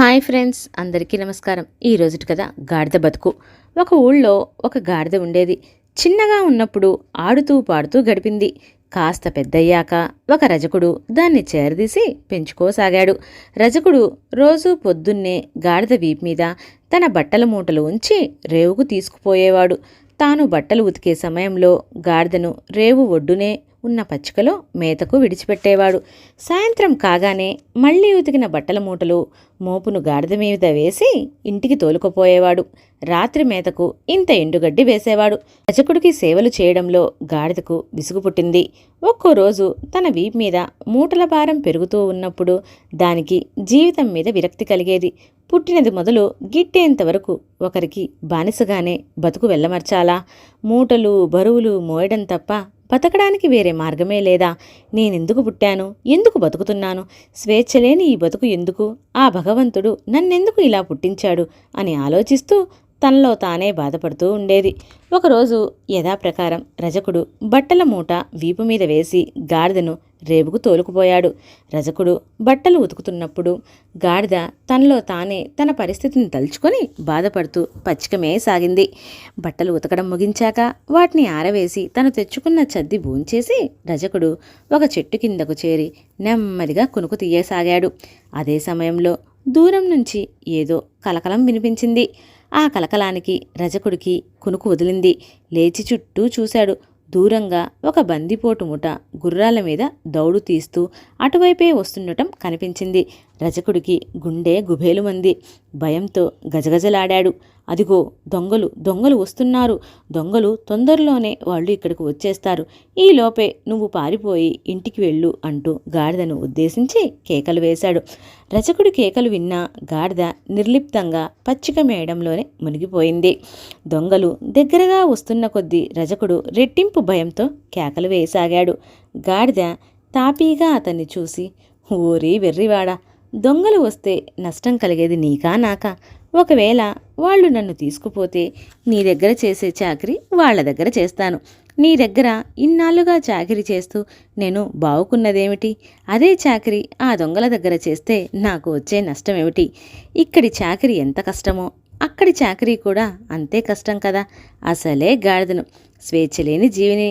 Hi friends అందరికీ నమస్కారం. ఈ రోజుటి కదా గాడిద బతుకు. ఒక ఊళ్ళో ఒక గాడిద ఉండేది. చిన్నగా ఉన్నప్పుడు ఆడుతూ పాడుతూ గడిపింది. కాస్త పెద్దయ్యాక ఒక రజకుడు దాన్ని చేరదీసి పెంచుకోసాగాడు. రజకుడు రోజూ పొద్దున్నే గాడిద వీపు మీద తన బట్టల మూటలు ఉంచి రేవుకు తీసుకుపోయేవాడు. తాను బట్టలు ఉతికే సమయంలో గాడిదను రేవు ఒడ్డునే ఉన్న పచ్చికలో మేతకు విడిచిపెట్టేవాడు. సాయంత్రం కాగానే మళ్ళీ ఉతికిన బట్టల మూటలు మోపును గాడిద మీద వేసి ఇంటికి తోలుకుపోయేవాడు. రాత్రి మేతకు ఇంత ఎండుగడ్డి వేసేవాడు. రచకుడికి సేవలు చేయడంలో గాడిదకు విసుగు పుట్టింది. ఒక్కో రోజు తన వీపు మీద మూటల భారం పెరుగుతూ ఉన్నప్పుడు దానికి జీవితం మీద విరక్తి కలిగేది. పుట్టినది మొదలు గిట్టేంత వరకు ఒకరికి బానిసగానే బతుకు వెళ్ళమర్చాలా? మూటలు బరువులు మోయడం తప్ప బతకడానికి వేరే మార్గమే లేదా? నేనెందుకు పుట్టాను? ఎందుకు బతుకుతున్నాను? స్వేచ్ఛ లేని ఈ బతుకు ఎందుకు? ఆ భగవంతుడు నన్నెందుకు ఇలా పుట్టించాడు? అని ఆలోచిస్తూ తనలో తానే బాధపడుతూ ఉండేది. ఒకరోజు యథాప్రకారం రజకుడు బట్టల మూట వీపు మీద వేసి గాడిదను రేవుకు తోలుకుపోయాడు. రజకుడు బట్టలు ఉతుకుతున్నప్పుడు గాడిద తనలో తానే తన పరిస్థితిని తలుచుకొని బాధపడుతూ పచ్చికమే సాగింది. బట్టలు ఉతకడం ముగించాక వాటిని ఆరవేసి తను తెచ్చుకున్న చద్ది భూంచేసి రజకుడు ఒక చెట్టు కిందకు చేరి నెమ్మదిగా కునుకు తీయసాగాడు. అదే సమయంలో దూరం నుంచి ఏదో కలకలం వినిపించింది. ఆ కలకలానికి రజకుడికి కునుకు వదిలింది. లేచి చుట్టూ చూశాడు. దూరంగా ఒక బందిపోటు ముఠ గుర్రాల మీద దౌడు తీస్తూ అటువైపే వస్తుండటం కనిపించింది. రజకుడికి గుండె గుబేలుమంది. భయంతో గజగజలాడాడు. అదిగో దొంగలు దొంగలు వస్తున్నారు. దొంగలు తొందరలోనే వాళ్ళు ఇక్కడికి వచ్చేస్తారు. ఈ లోపే నువ్వు పారిపోయి ఇంటికి వెళ్ళు అంటూ గాడిదను ఉద్దేశించి కేకలు వేశాడు. రచకుడి కేకలు విన్నా గాడిద నిర్లిప్తంగా పచ్చిక మేయడంలోనే మునిగిపోయింది. దొంగలు దగ్గరగా వస్తున్న కొద్దీ రజకుడు రెట్టింపు భయంతో కేకలు వేయసాగాడు గాడిద తాపీగా అతన్ని చూసి ఊరి వెర్రివాడా దొంగలు వస్తే నష్టం కలిగేది నీకా నాకా? ఒకవేళ వాళ్ళు నన్ను తీసుకుపోతే నీ దగ్గర చేసే చాకరీ వాళ్ళ దగ్గర చేస్తాను. నీ దగ్గర ఇన్నాళ్ళుగా చాకరీ చేస్తూ నేను బావుకున్నదేమిటి? అదే చాకరీ ఆ దొంగల దగ్గర చేస్తే నాకు వచ్చే నష్టం ఏమిటి ఇక్కడి చాకరీ ఎంత కష్టమో అక్కడి చాకరీ కూడా అంతే కష్టం కదా. అసలే గాడిదను స్వేచ్ఛ లేని జీవిని.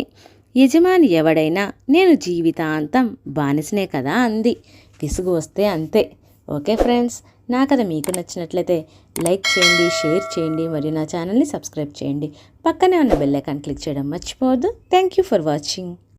యజమాని ఎవడైనా నేను జీవితాంతం బానిసనే కదా అంది. విసుగు వస్తే అంతే. Okay friends? నా కథ మీకు నచ్చినట్లయితే లైక్ చేయండి షేర్ చేయండి మరియు నా ఛానల్ని సబ్స్క్రైబ్ చేయండి. పక్కనే ఉన్న బెల్ ఐకాన్ క్లిక్ చేయడం మర్చిపోవద్దు. Thank you for watching.